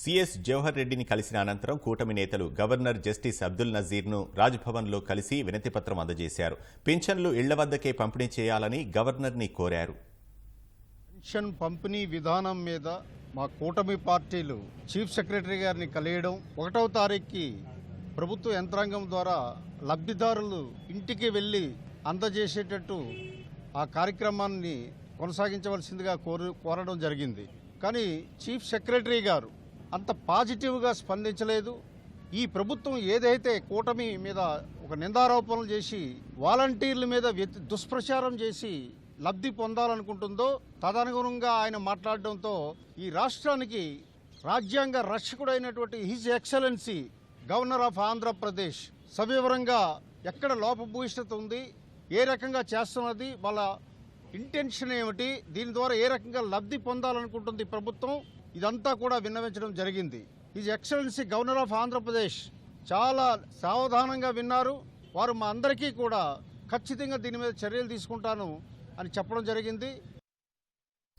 CS Jawahar రెడ్డిని కలిసిన అనంతరం కూటమి నేతలు గవర్నర్ జస్టిస్ అబ్దుల్ నజీర్ను రాజ్భవన్లో కలిసి వినతిపత్రం అందజేశారు. పింఛన్లు ఇళ్ళ వద్దకే పంపిణీ చేయాలని గవర్నర్ని కోరారు. పెన్షన్ పంపిణీ విధానం మీద మా కూటమి పార్టీలు చీఫ్ సెక్రటరీ గారిని కలియడం ఒకటవ తారీఖుకి ప్రభుత్వ యంత్రాంగం ద్వారా లబ్ధిదారులు ఇంటికి వెళ్ళి అందజేసేటట్టు ఆ కార్యక్రమాన్ని కొనసాగించవలసిందిగా కోరు కోరడం జరిగింది. కానీ చీఫ్ సెక్రటరీ గారు అంత పాజిటివ్గా స్పందించలేదు. ఈ ప్రభుత్వం ఏదైతే కూటమి మీద ఒక నిందారోపణలు చేసి వాలంటీర్ల మీద వ్యతి దుష్ప్రచారం చేసి లబ్ధి పొందాలనుకుంటుందో తదనుగుణంగా ఆయన మాట్లాడడంతో ఈ రాష్ట్రానికి రాజ్యాంగ రక్షకుడైనటువంటి his excellency governor of Andhra Pradesh సవివరంగా ఎక్కడ లోపభూయిష్టత ఉంది ఏ రకంగా చేస్తున్నది వాళ్ళ ఇంటెన్షన్ ఏమిటి? దీని ద్వారా ఏ రకంగా లబ్ధి పొందాలనుకుంటుంది ప్రభుత్వం? ఇదంతా కూడా విన్నవించడం జరిగింది. His excellency governor of Andhra Pradesh చాలా సావధానంగా విన్నారు. వారు మా అందరికీ కూడా ఖచ్చితంగా దీని మీద చర్యలు తీసుకుంటాను అని చెప్పడం జరిగింది.